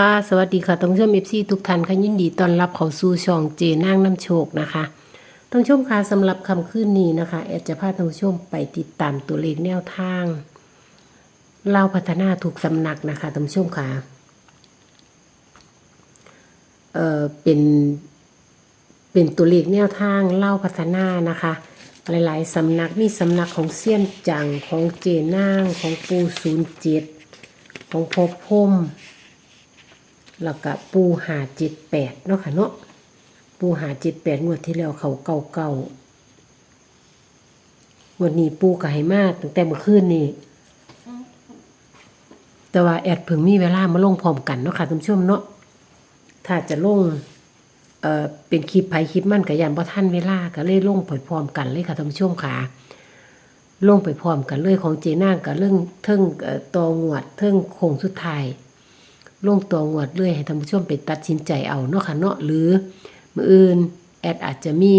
ค่ะ สวัสดีค่ะท่านผู้ชมเอฟซีทุกท่านค่ะยินดีต้อนรับเข้าสู่ช่องเจนางน้ำโชคนะคะท่านผู้ชมค่ะสำหรับคำขึ้นนี้นะคะ แอดจะพาท่านผู้ชมไปติดตามตัวเลขแนวทางเล่าพัฒนาถูกสำนักนะคะท่านผู้ชมค่ะเอ่อเป็นเป็นตัวเลขแนวทางเล่าพัฒนานะคะ หลายๆสำนักมีสำนักของเซียนจังของเจนางของปูศูนย์เจ็ดของพบพม แล้วก็ปูหาจ็ดแปดเนาะค่ะเนาะปูหาจ็ดแปดงวดที่แล้วเขาเก่าเก่างวดนี้ปูก็ให้มาตั้งแต่เมื่อคืนนี่แต่ว่าแอดเพิ่งมีเวลามาลงพร้อมกันเนาะค่ะท่านผู้ชมเนาะถ้าจะลงเอ่อเป็นคลิปไผคลิปมันก็ยันบ่ทันเวลาก็เลยลงไปพร้อมกันเลยค่ะท่านผู้ชมค่ะลงไปพร้อมกันเลยของเจน่างกับเรื่องเทิงเอ่อตองวดเทิงโคงสุดท้าย ลงตัวงวดเรื่อยให้ท่านผู้ชมไปตัดสินใจเอาเนาะค่ะเนาะหรือมืออื่นแอดอาจจะมี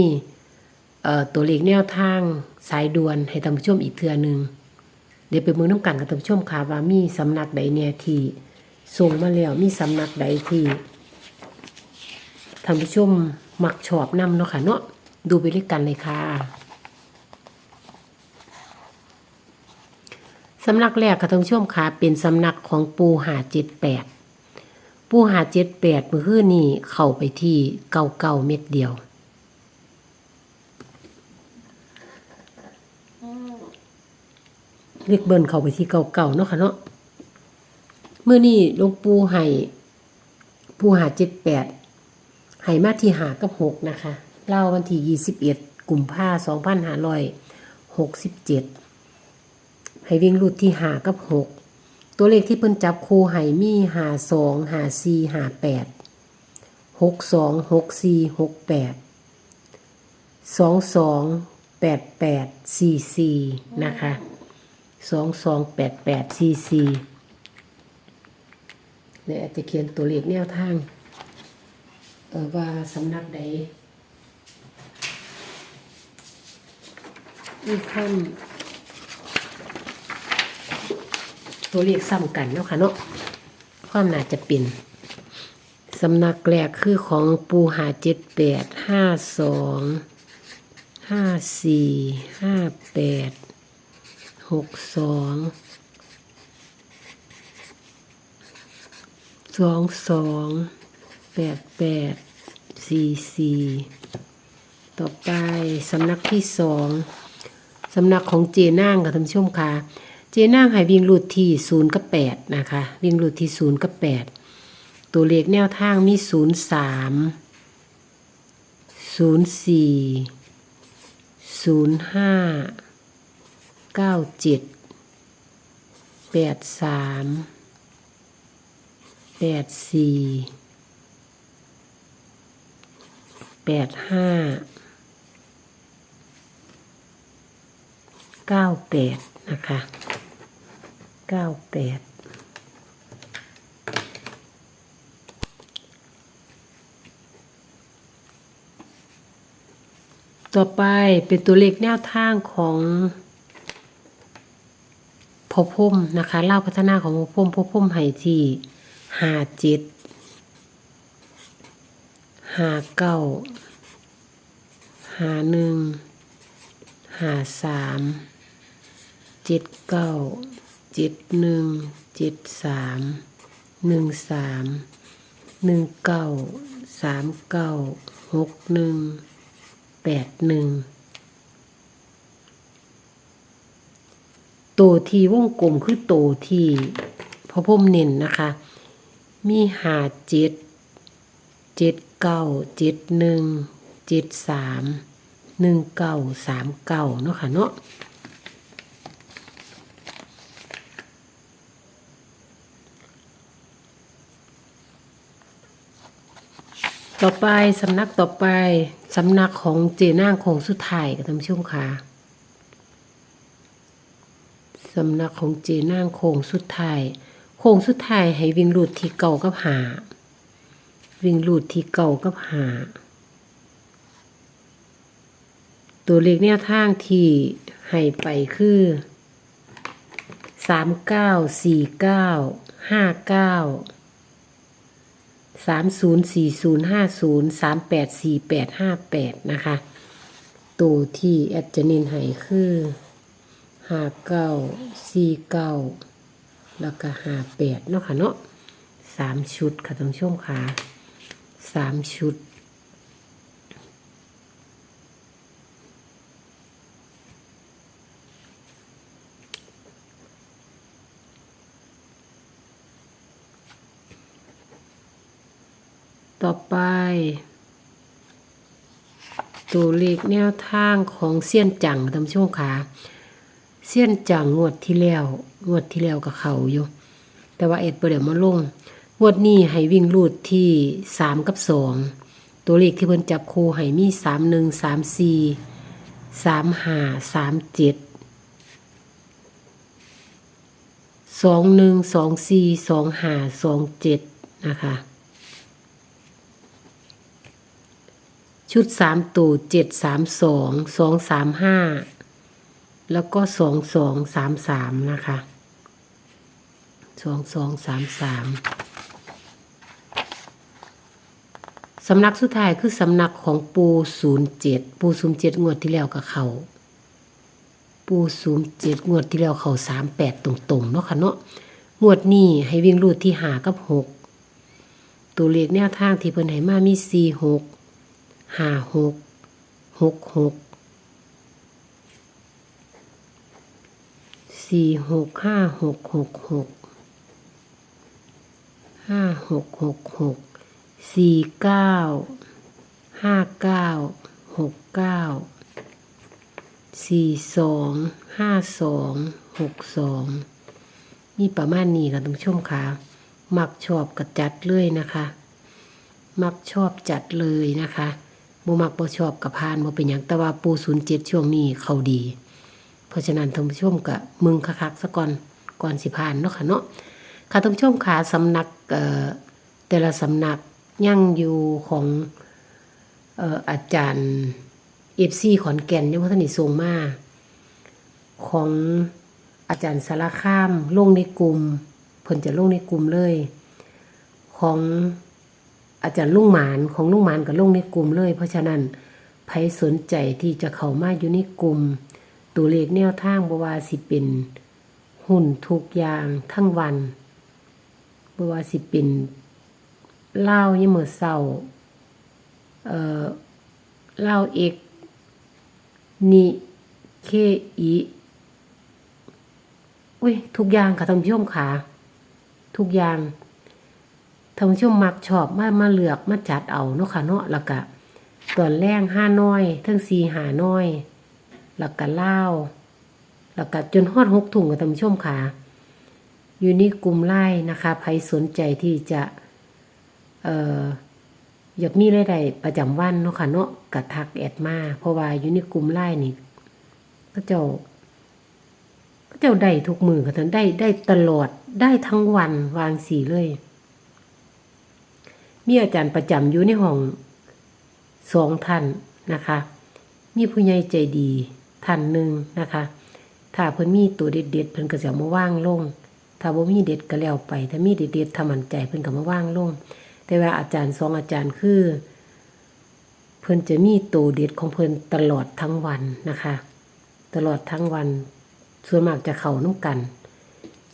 ตัวเลขแนวทางสายด่วนให้ท่านผู้ชมอีกเทื่อหนึงเดี๋ยวไปมือน้ำกันกับท่านผู้ชมค่ะว่ามีสำนักใดเนี่ยที่ส่งมาแล้วมีสำนักใดที่ท่านผู้ชมมักชอบนำเนาะค่ะเนาะดูไปด้วยกันเลยค่ะสำนักแรกค่ะท่านผู้ชมค่ะเป็นสำนักของปูหาเจ็ดแปด ปูหาเจ็ดแปดมือคืนนี่เข้าไปที่เก่าเก่าเม็ดเดียว เรียกเบิ้นเข้าไปที่เก่าเก่าเนาะค่ะเนาะเมื่อนี่หลวงปูให้ปูหาเจ็ดแปดให้มาที่หากับหกนะคะเล่าวันที่ยี่สิบเอ็ดกลุ่มภาสองพันห้าร้อยหกสิบเจ็ดให้วิ่งรูดที่หากับหก ตัวเลขที่เพิ่นจับคู่ให้มีหาสองหาสี่หาแปดหกสองหกสี่หกแปดสองสองแปดแปดสี่สี่นะคะสองสองแปดแปดสี่สี่เนี่ยอาจจะเขียนตัวเลขแนวทางเออว่าสำนักใดมีความ ตัวเลขซ้ำกันเนาะค่ะเนาะความน่าจะเป็นสำนักแรกคือของปูหาเจ็ดแปดห้าสองห้าสี่ห้าแปดหกสองสองสองแปดแปดสี่สี่ต่อไปสำนักที่สองสำนักของเจน่างกับท่านผู้ชมค่ะ เจน่างให้วิ่งรูดที่ศูนย์กับแปดนะคะ วิ่งรูดที่ศูนย์กับแปดตัวเลขแนวทางมีศูนย์สามศูนย์สี่ศูนย์ห้าเก้าเจ็ดแปดสามแปดสี่แปดห้าเก้าแปดนะคะ เก้าแปดต่อไปเป็นตัวเลขแนวทางของพอพุ่มนะคะเล่าพัฒนาของพอพุ่มพอพุ่มให้ที่ห้าเจ็ดห้าเก้าห้าหนึ่งห้าสามเจ็ดเก้า เจ็ดหนึ่งเจ็ดสามหนึ่งสามหนึ่งเก้าสามเก้าหกหนึ่งแปดหนึ่งตัวที่วงกลมคือตัวที่พอพ่มเน้นนะคะ มีหาเจ็ดเจ็ดเก้าเจ็ดหนึ่งเจ็ดสามหนึ่งเก้าสามเก้าเนาะค่ะเนาะ ต่อไปสำนักต่อไปสำนักของเจนางของสุดท้ายกับท่านผู้ชมค่ะสำนักของเจนางโคงสุดท้ายโคงสุดท้ายให้วิ่งรูดที่เก่ากับหา วิ่งรูดที่เก่ากับหา ตัวเลขแนวทางที่ให้ไปคือสามเก้าสี่เก้าห้าเก้า สามศูนย์สี่ศูนย์ห้าศูนย์สามแปดสี่แปดห้าแปดนะคะ ตัวที่แอดจะเน้นให้คือห้าเก้าสี่เก้าแล้วก็ห้าแปดเนาะค่ะเนาะสามชุดค่ะท่านผู้ชมค่ะสามชุด ต่อไป ตัวเลขแนวทางของเสี้ยนจังท่านผู้ชมค่ะเสี้ยนจังงวดที่แล้วงวดที่แล้วกับเขาอยู่ แต่ว่าเอ็ดประเดี๋ยวมาลงงวดนี้ให้วิ่งรูดที่สามกับสองตัวเลขที่เพิ่นจับคู่ให้มีสามหนึ่งสามสี่สามห้าสามเจ็ดสองหนึ่งสองสี่สองห้าสองเจ็ดนะคะ ชุดสามตูเจ็ดสามสองสองสามห้าแล้วก็สองสองสามสามนะคะสองสองสามสามสำนักสุดท้ายคือสำนักของปูศูนย์เจ็ดปูศูนย์เจ็ดงวดที่แล้วกับเขาปูศูนย์เจ็ดงวดที่แล้วเขาสามแปดตรงๆเนาะค่ะเนาะงวดนี้ให้วิ่งรูดที่หากับหกตัวเลขแนวทางที่เพิ่นให้มามีสี่หก ห้าหกหกหกสี่หกห้าหกหกหกห้าหกหกหกสี่เก้าห้าเก้าหกเก้าสี่สองห้าสองหกสองนี่ประมาณนี้ค่ะท่านผู้ชมค่ะ มักชอบกระจัดเลยนะคะ มักชอบจัดเลยนะคะ บ่มักบ่ชอบกับพานบ่เป็นหยังแต่ว่าปูศูนย์เจ็ดช่วงนี้เขาดี เพราะฉะนั้นท่านผู้ชมกะมึงคักๆซะก่อนก่อนสิพานเนาะค่ะเนาะค่ะท่านผู้ชมขาสำนักเอ่อแต่ละสำนักยังอยู่ของเอ่ออาจารย์เอฟซีขอนแก่นยังพัฒนิส่งมาของอาจารย์สารคามลงในกลุ่มเพิ่นจะลงในกลุ่มเลย ของ อาจารย์ลุงหมานของลุงหมานกับลุงในกลุ่มเลย เพราะฉะนั้นใครสนใจที่จะเข้ามาอยู่ในกลุ่ม ตัวเลขแนวทางบวาสิเป็นหุ่นทุกอย่างทั้งวันบวาสิเป็นเล่ายี่เมือเศร้าเอ่อเล่าเอกนิเคอีอุ้ยทุกอย่างค่ะท่านผู้ชมค่ะ ทุกอย่าง ท่านผู้ชมมักชอบมามาเลือกมาจัดเอาเนาะค่ะเนาะแล้วก็ตอนแรกห้าน้อยทั้งสี่หาน้อย แล้วก็เล่าแล้วก็จนฮอดหกถุงกับท่านผู้ชมค่ะอยู่นี่กลุ่มไล่นะคะใครสนใจที่จะเอ่ออยากมีรายได้ประจำวันเนาะค่ะเนาะกระทักแอดมา เพราะว่าอยู่ในกลุ่มไล่นี่ก็เจ้า ก็เจ้าได้ทุกมือค่ะท่านได้ได้ตลอดได้ทั้งวันวางสีเลย มีอาจารย์ประจำอยู่ในห้องสองท่านนะคะ มีผู้ใหญ่ใจดีท่านหนึ่งนะคะ ถ้าเพิ่นมีตัวเด็ดเด็ดเพิ่นก็จะเอามาว่างลง ถ้าบ่มีเด็ดก็แล้วไป ถ้ามีเด็ดเด็ดๆถ้ามั่นใจเพิ่นก็มาว่างลง แต่ว่าอาจารย์สองอาจารย์คือ เพิ่นจะมีตัวเด็ดของเพิ่นตลอดทั้งวันนะคะ ตลอดทั้งวัน ส่วนมากจะเข้าน้ำกัน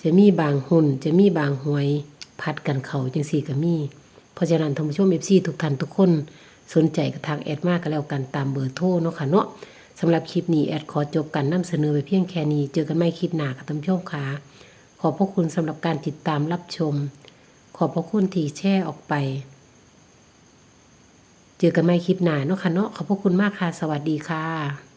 จะมีบางหุ่นจะมีบางหวยพัดกันเข่าจังสี่ก็มี เพราะฉะนั้นท่านผู้ชมเอฟซีทุกท่านทุกคนสนใจก็ทางแอดมากก็แล้วกันตามเบอร์โทรเนาะค่ะเนาะสำหรับคลิปนี้แอดขอจบกันนำเสนอไปเพียงแค่นี้ เจอกันไม่คลิปหน้าค่ะท่านผู้ชมค่ะขอบพระคุณสำหรับการติดตามรับชม ขอบพระคุณที่แช่ออกไป เจอกันไม่คลิปหน้าเนาะค่ะเนาะขอบพระคุณมากค่ะสวัสดีค่ะ